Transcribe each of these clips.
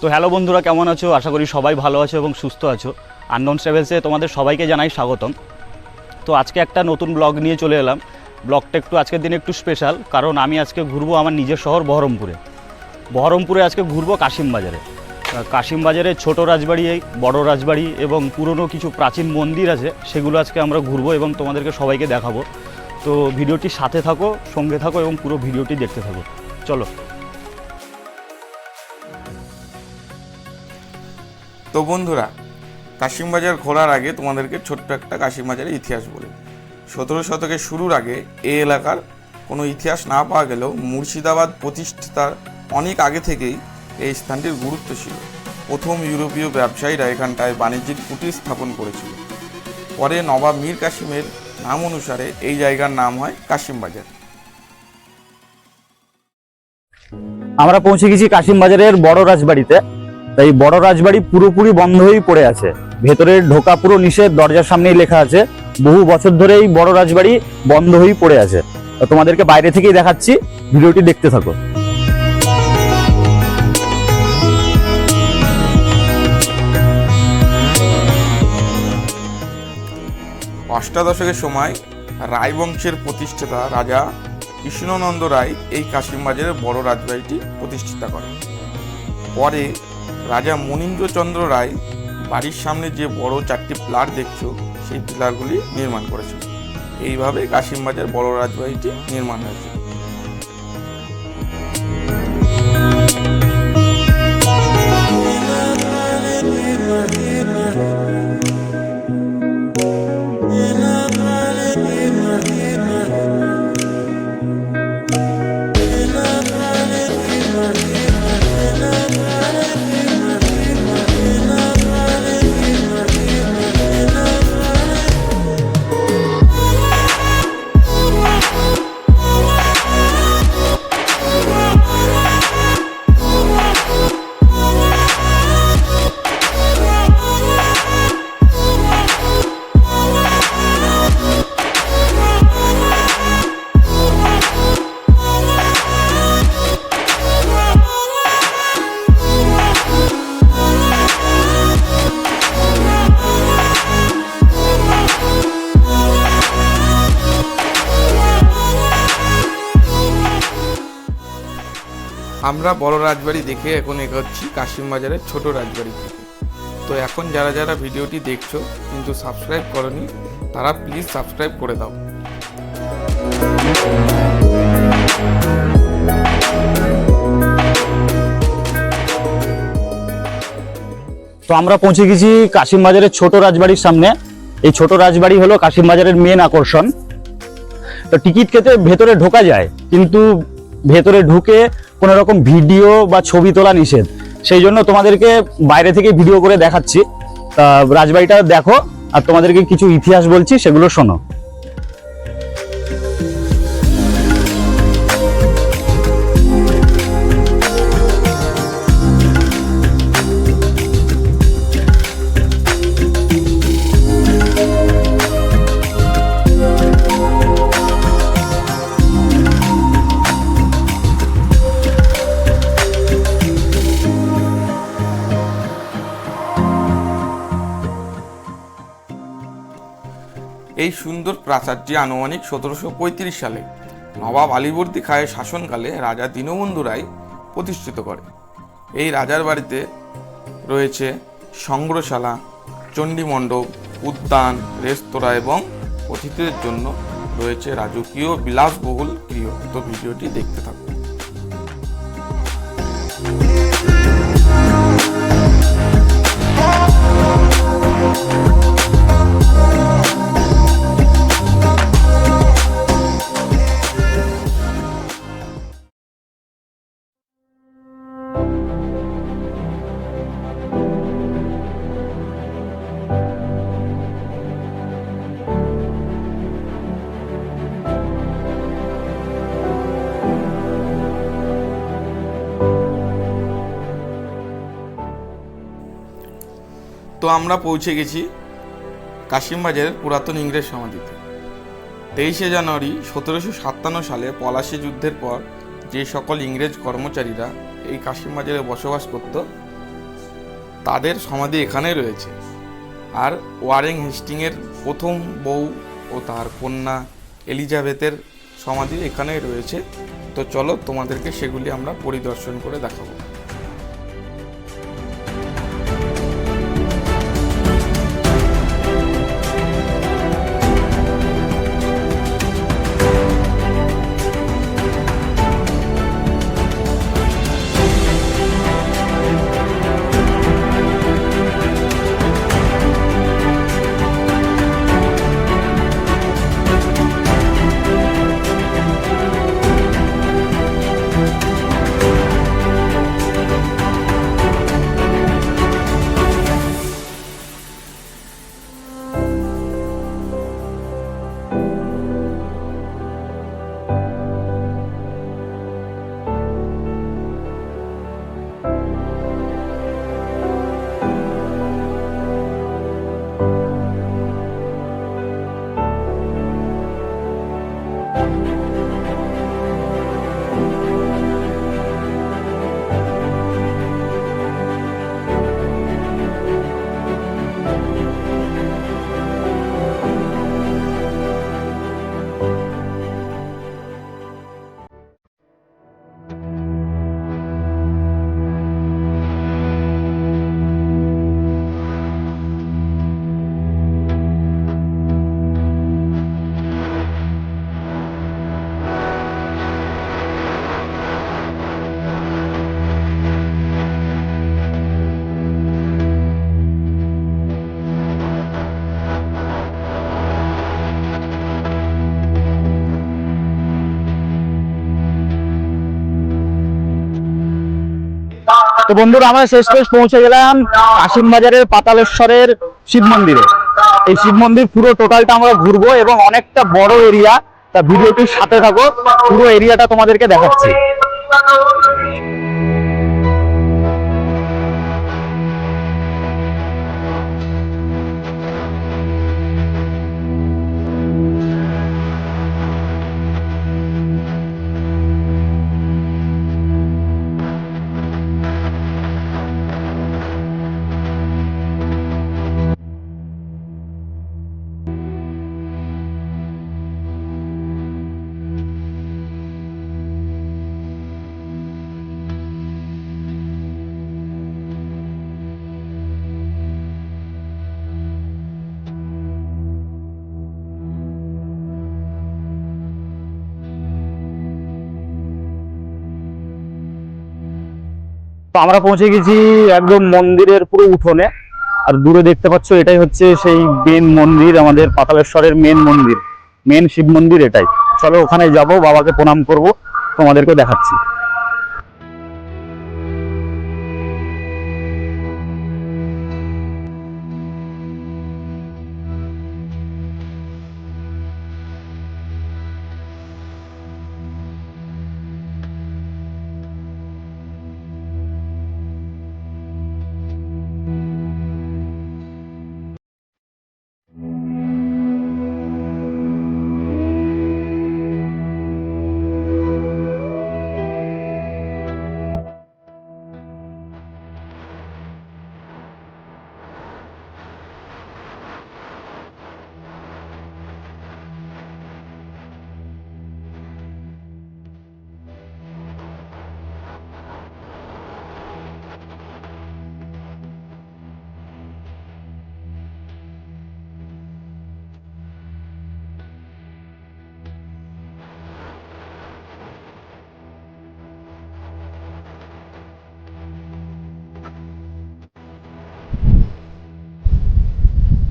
তো হ্যালো বন্ধুরা, কেমন আছো? আশা করি সবাই ভালো আছো এবং সুস্থ আছো। আননোন ট্রাভেলসে তোমাদের সবাইকে জানাই স্বাগতম। তো আজকে একটা নতুন ব্লগ নিয়ে চলে এলাম। ব্লগটা একটু আজকের দিনে একটু স্পেশাল কারণ আমি আজকে ঘুরবো আমার নিজের শহর বহরমপুরে। বহরমপুরে আজকে ঘুরবো কাশিমবাজারে। আহ, কাশিমবাজারে ছোট রাজবাড়ি বড় রাজবাড়ি এবং পুরনো কিছু প্রাচীন মন্দির আছে সেগুলো আজকে আমরা ঘুরবো এবং তোমাদেরকে সবাইকে দেখাবো। তো ভিডিওটি সাথে থাকো সঙ্গে থাকো এবং পুরো ভিডিওটি দেখতে থাকো। চলো। তো বন্ধুরা কাশিমবাজার ঘোরার আগে তোমাদেরকে ছোট্ট একটা কাশিমবাজারের ইতিহাস বলি। সতেরো শতকের শুরুর আগে এ এলাকার কোনো ইতিহাস না পাওয়া গেলেও মুর্শিদাবাদ প্রতিষ্ঠিতার অনেক আগে থেকেই এই স্থানটির গুরুত্ব ছিল। প্রথম ইউরোপীয় ব্যবসায়ীরা এখানটায় বাণিজ্যিক কুটির স্থাপন করেছিল। পরে নবাব মীর কাসিমের নাম অনুসারে এই জায়গার নাম হয় কাশিমবাজার আমরা পৌঁছে গেছি কাশিমবাজারের বড় রাজবাড়িতে। তাই বড় রাজবাড়ি পুরোপুরি বন্ধ হয়েই পড়ে আছে। ভেতরে ঢোকা পুরো নিষেধ, দরজার সামনেই লেখা আছে, বহু বছর ধরে এই বড় রাজবাড়ি বন্ধ হয়েই পড়ে আছে। তোমাদেরকে বাইরে থেকেই দেখাচ্ছি। ভিডিওটি দেখতে থাকো। অষ্টাদশকের সময় রায় বংশের প্রতিষ্ঠাতা রাজা কৃষ্ণনন্দ রায় এই কাশিমবাজারের বড় রাজবাড়িটি প্রতিষ্ঠিতা করেন। পরে রাজা মনীন্দ্রচন্দ্র রায় বাড়ির সামনে যে বড় চারটি প্লার দেখছ, সেই পিলারগুলি নির্মাণ করেছিল এইভাবে কাশিমবাজার বড় রাজবাড়িটি নির্মাণ হয়েছিল আমরা বড় রাজবাড়ি দেখে এখন এগোচ্ছি কাশিমবাজারের ছোট রাজবাড়ি থেকে। তো এখন যারা যারা ভিডিওটি দেখছ, কিন্তু সাবস্ক্রাইব করনি, তারা প্লিজ সাবস্ক্রাইব করে দাও। তো আমরা পৌঁছে গেছি কাশিমবাজারের ছোট রাজবাড়ির সামনে। এই ছোট রাজবাড়ি হলো কাশিমবাজারের মেন আকর্ষণ। তো টিকিট কেটে ভেতরে ঢোকা যায়, কিন্তু ভেতরে ঢুকে কোনো রকম ভিডিও বা ছবি তোলা নিষেধ। সেই জন্য তোমাদেরকে বাইরে থেকে ভিডিও করে দেখাচ্ছি। রাজবাড়িটা দেখো, আর তোমাদেরকে কিছু ইতিহাস বলছি, সেগুলো শোনো। এই সুন্দর প্রাসাদটি আনুমানিক সতেরোশো পঁয়ত্রিশ সালে নবাব আলীবর্দী খায়ের শাসনকালে রাজা দীনবন্ধু রায় প্রতিষ্ঠিত করে। এই রাজার বাড়িতে রয়েছে সংগ্রহশালা, চণ্ডীমণ্ডপ, উদ্যান, রেস্তোরাঁ এবং অতিথিদের জন্য রয়েছে রাজকীয় বিলাসবহুল গৃহ। তো ভিডিওটি দেখতে থাকুন। তো আমরা পৌঁছে গেছি কাশিমবাজারের পুরাতন ইংরেজ সমাধিতে। তেইশে জানুয়ারি সতেরোশো সাতান্ন সালে পলাশী যুদ্ধের পর যে সকল ইংরেজ কর্মচারীরা এই কাশিমবাজারে বসবাস করত, তাদের সমাধি এখানেই রয়েছে। আর ওয়ারেং হেস্টিংয়ের প্রথম বউ ও তার কন্যা এলিজাবেথের সমাধি এখানেই রয়েছে। তো চলো তোমাদেরকে সেগুলি আমরা পরিদর্শন করে দেখাবো। বন্ধুরা আমরা শেষ শেষ পৌঁছে গেলাম কাশিম বাজারের পাতালেশ্বরের শিব মন্দিরে। এই শিব মন্দির পুরো টোটালটা আমরা ঘুরবো এবং অনেকটা বড় এরিয়া তা ভিডিওটির সাথে থাকো, পুরো এরিয়াটা তোমাদেরকে দেখাচ্ছি। তো আমরা পৌঁছে গেছি একদম মন্দিরের পুরো উঠোনে। আর দূরে দেখতে পাচ্ছ, এটাই হচ্ছে সেই মেন মন্দির, আমাদের পাতালেশ্বরের মেন মন্দির। মেন শিব মন্দির এটাই। চলো ওখানে যাব, বাবাকে প্রণাম করব তোমাদেরকে দেখাচ্ছি।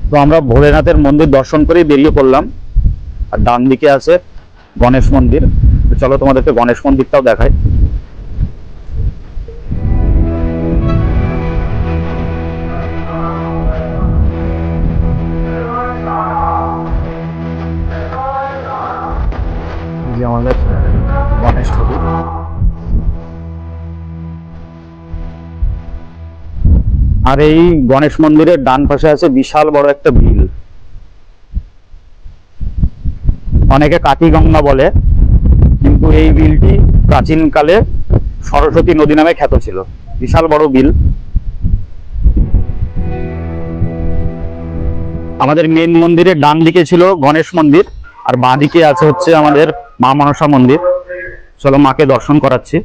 তো আমরা ভোলেনাথের মন্দির দর্শন করে বেরিয়ে পড়লাম। আর ডান দিকে আছে গণেশ মন্দির। চলো তোমাদেরকে গণেশ মন্দিরটাও দেখাই। আমাদের গণেশ ঠাকুর। আর এই গণেশ মন্দিরের ডান পাশে আছে বিশাল বড় একটা বিল। অনেকে কাতি গঙ্গা বলে, কিন্তু এই বিলটি প্রাচীনকালে সরস্বতী নদী নামে খ্যাত ছিল। বিশাল বড় বিল। আমাদের মেন মন্দিরের ডান দিকে ছিল গণেশ মন্দির, আর বাঁ দিকে আছে হচ্ছে আমাদের মা মনসা মন্দির। চলো মাকে দর্শন করাচ্ছি।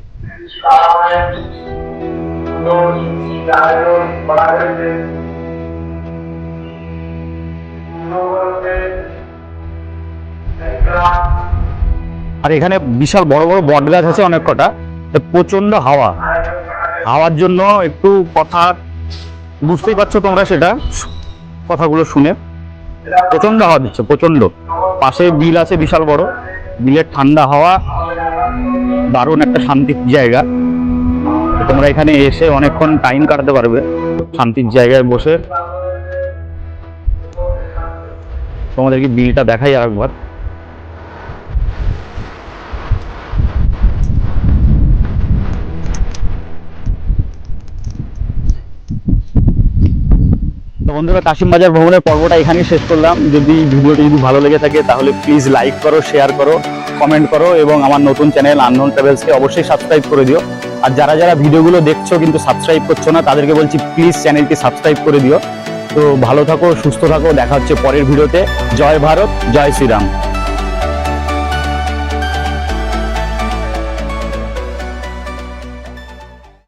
আর এখানে বিশাল বড় বড় বট গাছ আছে অনেক কটা। প্রচণ্ড হাওয়া। হাওয়ার জন্য একটু কথা, বুঝতেই পারছ তোমরা সেটা, কথাগুলো শুনে। প্রচণ্ড হাওয়া দিচ্ছে প্রচণ্ড পাশে বিল আছে বিশাল বড়। বিলের ঠান্ডা হাওয়া। দারুণ একটা শান্তির জায়গা। তোমরা এখানে এসে অনেকক্ষণ টাইম কাটাতে পারবে। শান্তির জায়গায় বসে। তোমাদেরকে বিলটা দেখাই আর একবার বন্ধুরা, কাশিম বাজার ভ্রমণের পর্বটা এখানেই শেষ করলাম। যদি ভিডিওটি যদি ভালো লেগে থাকে, তাহলে প্লিজ লাইক করো শেয়ার করো কমেন্ট করো, এবং আমার নতুন চ্যানেল আননোন ট্রাভেলসকে অবশ্যই সাবস্ক্রাইব করে দিও। আর যারা যারা ভিডিওগুলো দেখছ কিন্তু সাবস্ক্রাইব করছ না, তাদেরকে বলছি প্লিজ চ্যানেলটি সাবস্ক্রাইব করে দিও। তো ভালো থাকো, সুস্থ থাকো, দেখা হচ্ছে পরের ভিডিওতে। জয় ভারত, জয় শ্রীরাম।